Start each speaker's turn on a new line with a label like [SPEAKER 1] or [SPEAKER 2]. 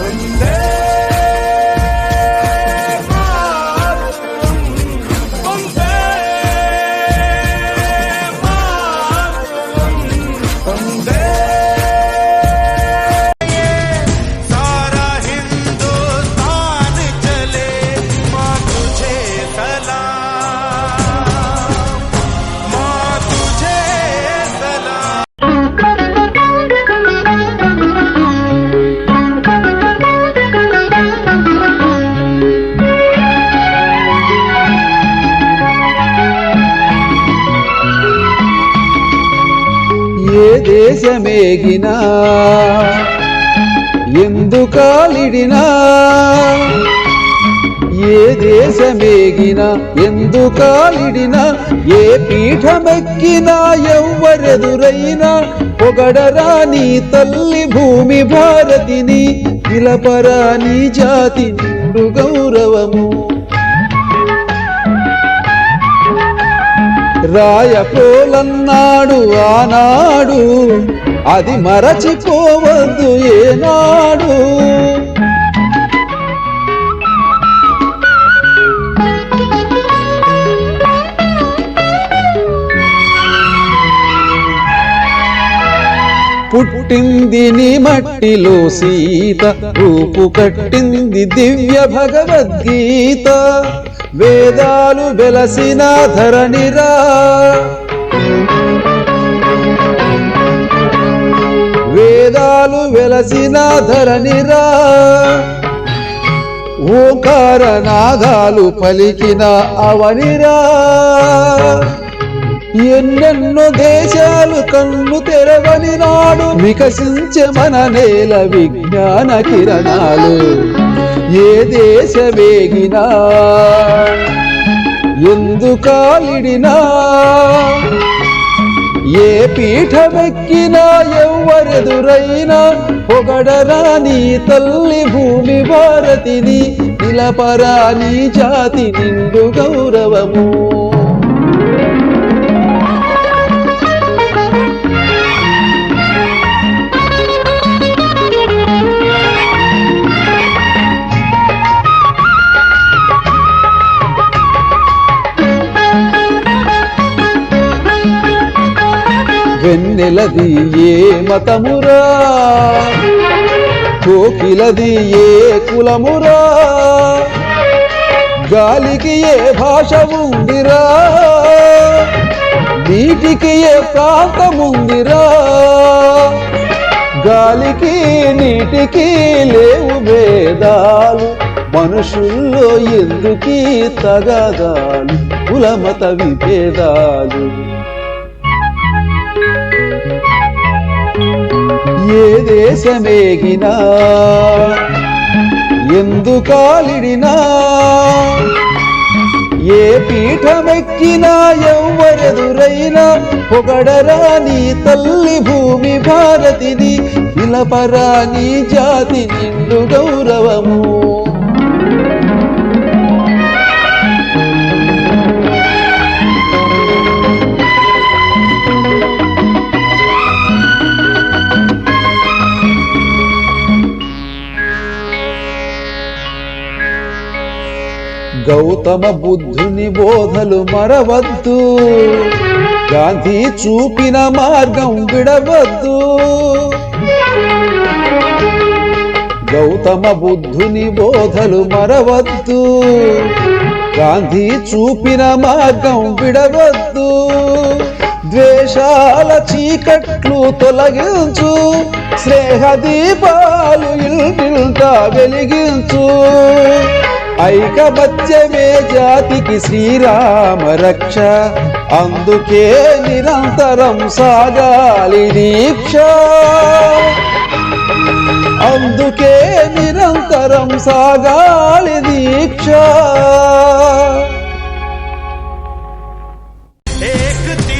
[SPEAKER 1] when you
[SPEAKER 2] let దేశమేగినా ఎందుకాలిడినా? ఏ దేశమేగినా ఎందుకాలిడినా? ఏ పీఠమెక్కినా ఎవ్వరెదురైనా? పొగడరా నీ తల్లి భూమి భారతిని నిలపరా నీ జాతి నిండు గౌరవము. రాయపోలన్నాడు ఆనాడు. అది మరచిపోవద్దు ఏనాడు. పుట్టింది నీ మట్టిలో సీత రూపు కట్టింది దివ్య భగవద్గీత. వేదాలు వెలసిన ధరణిరా. వేదాలు వెలసిన ధరణిరా. ఓంకార నాదాలు పలికిన అవనిరా. ఎన్నెన్నో దేశాలు కన్ను తెరవని నాడు వికసించే మన నేల విజ్ఞాన కిరణాలు. ఏ దేశమేగినా ఎందుకాలిడినా? ఏ పీఠమెక్కినా ఎవ్వరెదురైనా? పొగడరా నీ తల్లి భూమి భారతిని నిలపరా నీ జాతి నిండు గౌరవము. కోకిలది ఏ మతమురా కోకిలది ఏ కులమురా. గాలికి ఏ భాష ఉందిరా నీటికి ఏ ప్రాంతముందిరా గాలికి నీటికి లేవు భేదాలు మనుషుల్లో ఎందుకీ తగదాలు కులమత విభేదాలు? ఏ దేశమేగినా ఎందుకాలిడినా ఏ పీఠమెక్కినా ఎవ్వరెదురైనా పొగడరా నీ తల్లి భూమి భారతిని ఇలపరాని నీ జాతి నిండు గౌరవ గౌతమ బుద్ధుని బోధలు మరవద్దు. గాంధీ చూపిన మార్గం విడవద్దు. గౌతమ బుద్ధుని బోధలు మరవద్దు. గాంధీ చూపిన మార్గం విడవద్దు. ద్వేషాల చీకట్లు తొలగించు. స్నేహ దీపాలు ఇల్టా వెలిగించు. ఐకమత్యమే జాతికి శ్రీరామ రక్ష. అందుకే నిరంతరం సాగాలి దీక్ష. అందుకే నిరంతరం సాగాలి దీక్ష.
[SPEAKER 1] एक